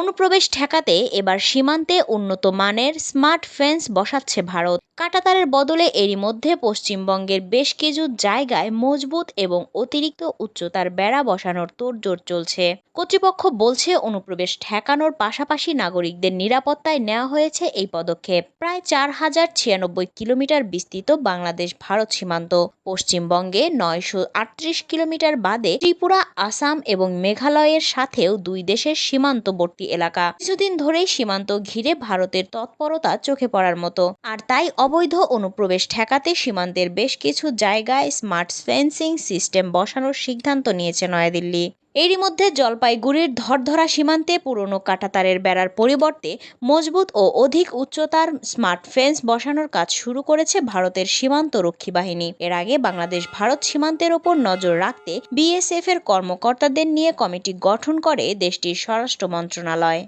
অনুপ্রবেশ ঠেকাতে এবার সীমান্তে উন্নত মানের স্মার্ট ফেন্স বসাচ্ছে ভারত। কাঁটাতারের বদলে এরই মধ্যে পশ্চিমবঙ্গের বেশ কিছু জায়গায় মজবুত এবং অতিরিক্ত উচ্চতার বেড়া বসানোর তোড়জোড় চলছে। কর্তৃপক্ষ বলছে, অনুপ্রবেশ ঠেকানোর পাশাপাশি নাগরিকদের নিরাপত্তায় নেওয়া হয়েছে এই পদক্ষেপ। প্রায় চার হাজার ছিয়ানব্বই কিলোমিটার বিস্তৃত বাংলাদেশ ভারত সীমান্ত। পশ্চিমবঙ্গে নয়শো আটত্রিশ কিলোমিটার বাদে ত্রিপুরা, আসাম এবং মেঘালয়ের সাথেও দুই দেশের সীমান্তবর্তী এলাকা। কিছুদিন ধরেই সীমান্ত ঘিরে ভারতের তৎপরতা চোখে পড়ার মতো। আর তাই অবৈধ অনুপ্রবেশ ঠেকাতে সীমান্তের বেশ কিছু জায়গায় স্মার্ট ফেন্সিং সিস্টেম বসানোর সিদ্ধান্ত নিয়েছে নয়াদিল্লি। এরই মধ্যে জলপাইগুড়ির ধরধরা সীমান্তে পুরনো কাঁটাতারের বেড়ার পরিবর্তে মজবুত ও অধিক উচ্চতার স্মার্ট ফেন্স বসানোর কাজ শুরু করেছে ভারতের সীমান্ত রক্ষী বাহিনী। এর আগে বাংলাদেশ ভারত সীমান্তের ওপর নজর রাখতে বিএসএফ এর কর্মকর্তাদের নিয়ে কমিটি গঠন করে দেশটির স্বরাষ্ট্র মন্ত্রণালয়।